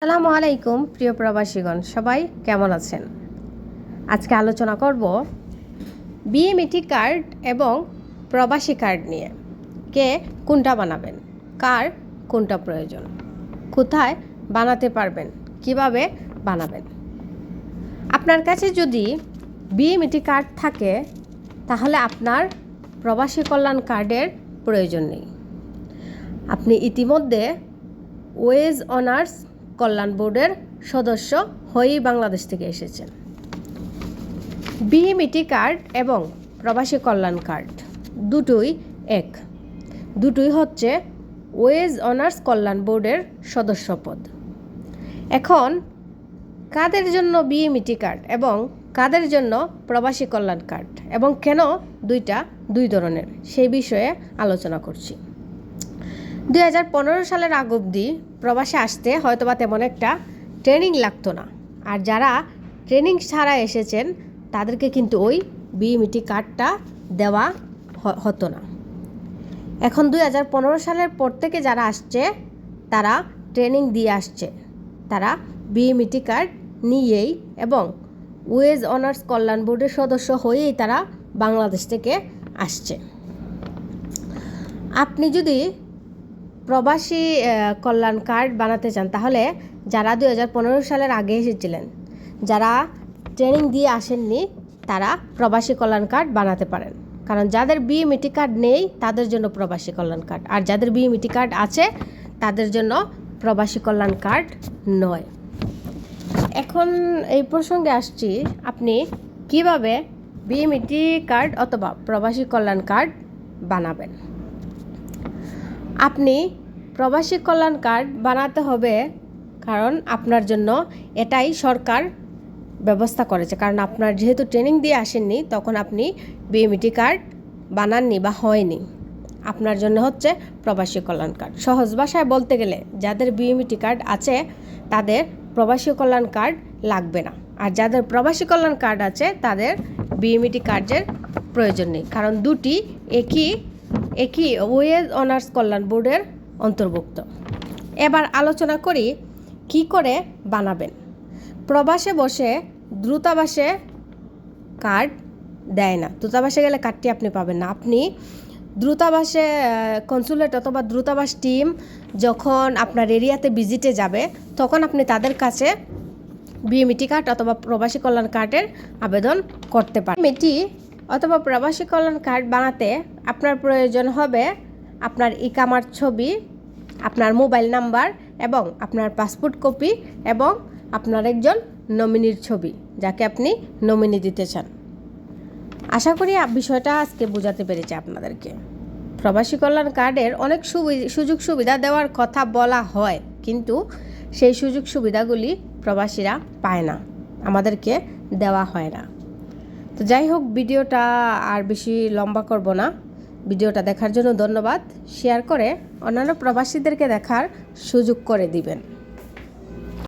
আসসালামু আলাইকুম, প্রিয় প্রবাসীগণ। সবাই কেমন আছেন? আজকে আলোচনা করব বিএমইটি কার্ড এবং প্রবাসী কার্ড নিয়ে। কে কোনটা বানাবেন? কার কোনটা প্রয়োজন? কোথায় বানাতে পারবেন? কীভাবে বানাবেন? আপনার কাছে যদি বিএমইটি কার্ড থাকে, তাহলে আপনার প্রবাসী কল্যাণ কার্ডের প্রয়োজন নেই। আপনি ইতিমধ্যে ওয়েজ অনার্স কল্যাণ বোর্ডের সদস্য হয়েই বাংলাদেশ থেকে এসেছেন। বিএমইটি কার্ড এবং প্রবাসী কল্যাণ কার্ড দুটোই এক। দুটোই হচ্ছে ওয়েজ অনার্স কল্যাণ বোর্ডের সদস্যপদ এখন, কাদের জন্য বিএমইটি কার্ড এবং কাদের জন্য প্রবাসী কল্যাণ কার্ড এবং কেন দুইটা দুই ধরনের, সেই বিষয়ে আলোচনা করছি। দুই হাজার পনেরো সালের আগ অবধি প্রবাসে আসতে হয়তোবা তেমন একটা ট্রেনিং লাগতো না। আর যারা ট্রেনিং ছাড়া এসেছেন, তাদেরকে কিন্তু ওই বিএমইটি কার্ডটা দেওয়া হতো না। এখন দুই হাজার পনেরো সালের পর থেকে যারা আসছে, তারা ট্রেনিং দিয়ে আসছে। তারা বিএমইটি কার্ড নিয়েই এবং ওয়েজ অনার্স কল্যাণ বোর্ডের সদস্য হয়েই তারা বাংলাদেশ থেকে আসছে। আপনি যদি প্রবাসী কল্যাণ কার্ড বানাতে চান, তাহলে যারা দু হাজার পনেরো সালের আগে এসেছিলেন, যারা ট্রেনিং দিয়ে আসেননি, তারা প্রবাসী কল্যাণ কার্ড বানাতে পারেন। কারণ যাদের বিএমইটি কার্ড নেই, তাদের জন্য প্রবাসী কল্যাণ কার্ড। আর যাদের বিএমইটি কার্ড আছে, তাদের জন্য প্রবাসী কল্যাণ কার্ড নয়। এখন এই প্রসঙ্গে আসছি, আপনি কীভাবে বিএমইটি কার্ড অথবা প্রবাসী কল্যাণ কার্ড বানাবেন? আপনি প্রবাসী কল্যাণ কার্ড বানাতে হবে কারণ আপনার জন্য এটাই সরকার ব্যবস্থা করেছে। কারণ আপনার যেহেতু ট্রেনিং দিয়ে আসেননি, তখন আপনি বিএমইটি কার্ড বানাননি বা হয়নি। আপনার জন্য হচ্ছে প্রবাসী কল্যাণ কার্ড। সহজ ভাষায় বলতে গেলে, যাদের বিএমইটি কার্ড আছে, তাদের প্রবাসী কল্যাণ কার্ড লাগবে না। আর যাদের প্রবাসী কল্যাণ কার্ড আছে, তাদের বিএমইটি কার্ডের প্রয়োজন নেই। কারণ দুটি একই একই ওয়েজ অনার্স কল্যাণ বোর্ডের অন্তর্ভুক্ত। এবার আলোচনা করি কি করে বানাবেন। প্রবাসে বসে দ্রুতাবাসে কার্ড দেয় না। দূতাবাসে গেলে কার্ডটি আপনি পাবেন না। আপনি দ্রুতাবাসে কনসুলেট অথবা দ্রুতাবাস টিম যখন আপনার এরিয়াতে ভিজিটে যাবে, তখন আপনি তাদের কাছে বিএমইটি কার্ড অথবা প্রবাসী কল্যাণ কার্ডের আবেদন করতে পারেন। এটি অথবা প্রবাসী কল্যাণ কার্ড বানাতে আপনার প্রয়োজন হবে আপনার ইকামার ছবি, আপনার মোবাইল নাম্বার এবং আপনার পাসপোর্ট কপি এবং আপনার একজন নমিনির ছবি যাকে আপনি নমিনি দিতে চান। আশা করি বিষয়টা আজকে বোঝাতে পেরেছি আপনাদেরকে। প্রবাসী কল্যাণ কার্ডের অনেক সুযোগ সুবিধা দেওয়ার কথা বলা হয়, কিন্তু সেই সুযোগ সুবিধাগুলি প্রবাসীরা পায় না, আমাদেরকে দেওয়া হয় না। তো যাই হোক, ভিডিওটা আর বেশি লম্বা করব না। ভিডিওটা দেখার জন্য ধন্যবাদ। শেয়ার করে অন্যান্য প্রবাসীদেরকে দেখার সুযোগ করে দিবেন।